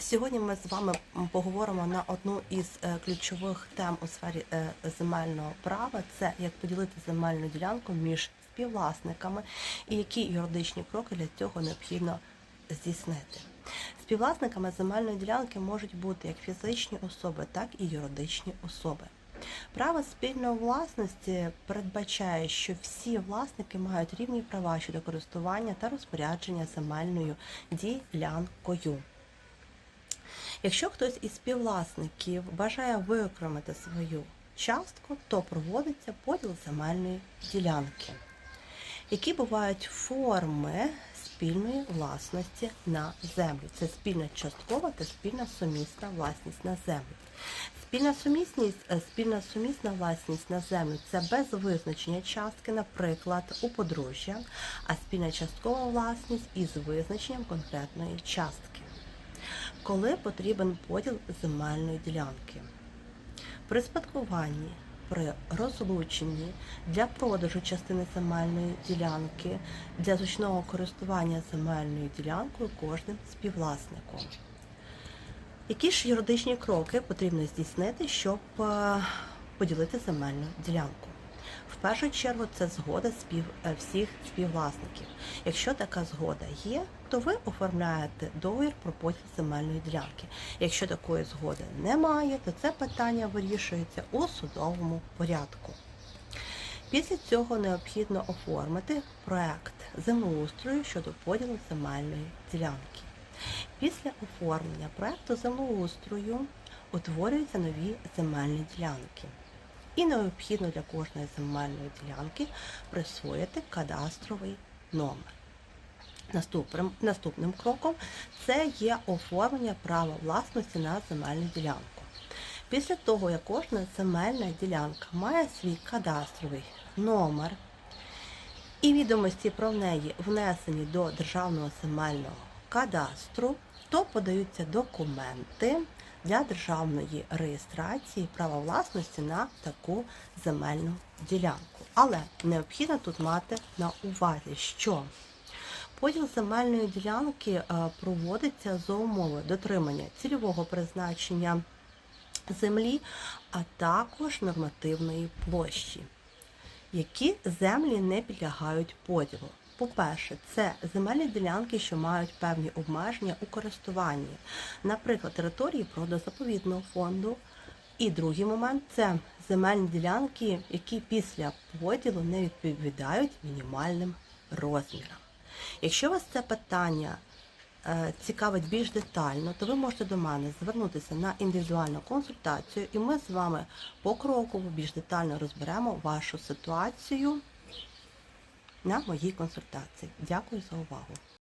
Сьогодні ми з вами поговоримо на одну із е, ключових тем у сфері е, земельного права. Це як поділити земельну ділянку між співвласниками і які юридичні кроки для цього необхідно здійснити. Співвласниками земельної ділянки можуть бути як фізичні особи, так і юридичні особи. Право спільної власності передбачає, що всі власники мають рівні права щодо користування та розпорядження земельною ділянкою. Якщо хтось із співвласників бажає викромити свою частку, то проводиться поділ земельної ділянки. Які бувають форми спільної власності на землю? Це спільна часткова та спільна сумісна власність на землю. Спільна сумісність, е, спільна сумісна власність на землю це без визначення частки, наприклад, у подружжя, а спільна часткова власність із визначенням конкретної частки. Коли потрібен поділ земельної ділянки? При спадкуванні, при розлученні, для продажу частини земельної ділянки, для зручного користування земельною ділянкою кожним співвласником. Які ж юридичні кроки потрібно здійснити, щоб е, поділити земельну ділянку? В першу чергу це згода всіх співвласників. Якщо така згода є, то ви оформляєте договір про поділ земельної ділянки. Якщо такої згоди немає, то це питання вирішується у судовому порядку. Після цього необхідно оформити проект землеустрою щодо поділу земельної ділянки. Після оформлення проекту землеустрою утворюються нові земельні ділянки. І необхідно для кожної земельної ділянки присвоїти кадастровий номер. Наступним, наступним кроком це є оформлення права власності на земельну ділянку. Після того, як кожна земельна ділянка має свій кадастровий номер і відомості про неї внесені до Державного земельного кадастру, то подаються документи для державної реєстрації права власності на таку земельну ділянку. Але необхідно тут мати на увазі, що поділ земельної ділянки е, проводиться за умови дотримання цільового призначення землі, а також нормативної площі. Які землі не підлягають поділу? По-перше, це земельні ділянки, що мають певні обмеження у користуванні, наприклад, території природозаповідного фонду. І другий момент це земельні ділянки, які після поділу не відповідають мінімальним розмірам. Якщо вас це питання е, цікавить більш детально, то ви можете до мене звернутися на індивідуальну консультацію, і ми з вами покроково більш детально розберемо вашу ситуацію на моїй консультації. Дякую за увагу.